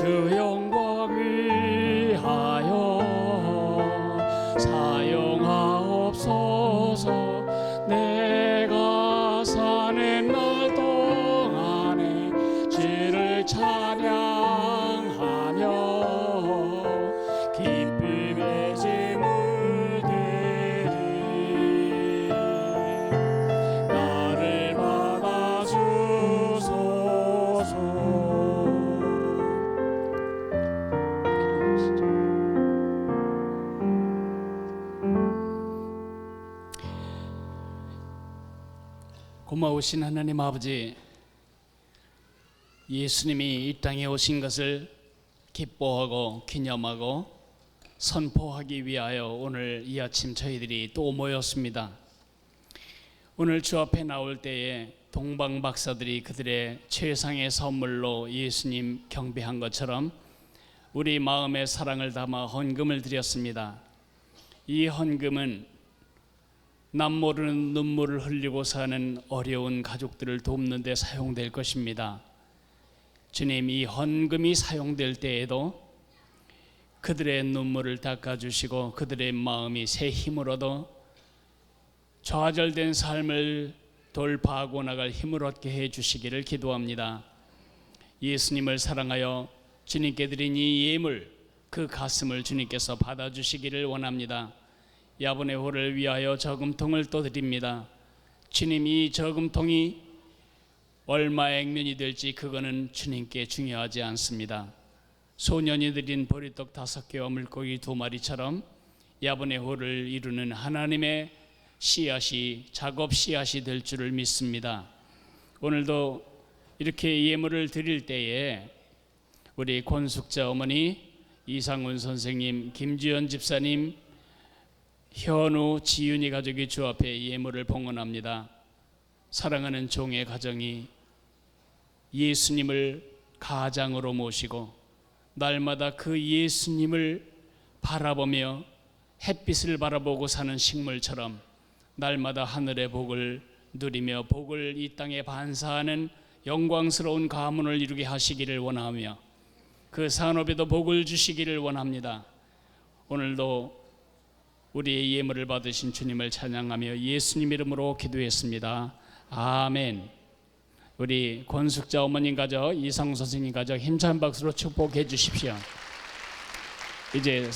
주 영광을 하여 사용하옵소서. 내가 사는 날 동안에 주를 고마우신 하나님 아버지 예수님이 이 땅에 오신 것을 기뻐하고 기념하고 선포하기 위하여 오늘 이 아침 저희들이 또 모였습니다. 오늘 주 앞에 나올 때에 동방 박사들이 그들의 최상의 선물로 예수님 경배한 것처럼 우리 마음의 사랑을 담아 헌금을 드렸습니다. 이 헌금은 남 모르는 눈물을 흘리고 사는 어려운 가족들을 돕는 데 사용될 것입니다. 주님 이 헌금이 사용될 때에도 그들의 눈물을 닦아주시고 그들의 마음이 새 힘을 얻어 좌절된 삶을 돌파하고 나갈 힘을 얻게 해 주시기를 기도합니다. 예수님을 사랑하여 주님께 드린 이 예물 그 가슴을 주님께서 받아주시기를 원합니다. 야분의 호를 위하여 저금통을 또 드립니다. 주님 이 저금통이 얼마의 액면이 될지 그거는 주님께 중요하지 않습니다. 소년이 드린 보리떡 다섯 개와 물고기 두 마리처럼 야분의 호를 이루는 하나님의 씨앗이 작업 씨앗이 될 줄을 믿습니다. 오늘도 이렇게 예물을 드릴 때에 우리 권숙자 어머니 이상훈 선생님, 김지연 집사님, 현우, 지윤이 가족이 주 앞에 예물을 봉헌합니다. 사랑하는 종의 가정이 예수님을 가장으로 모시고 날마다 그 예수님을 바라보며 햇빛을 바라보고 사는 식물처럼 날마다 하늘의 복을 누리며 복을 이 땅에 반사하는 영광스러운 가문을 이루게 하시기를 원하며 그 산업에도 복을 주시기를 원합니다. 오늘도 우리의 예물을 받으신 주님을 찬양하며 예수님 이름으로 기도했습니다. 아멘. 우리 권숙자 어머님 가족, 이상 선생님 가족 힘찬 박수로 축복해 주십시오. 이제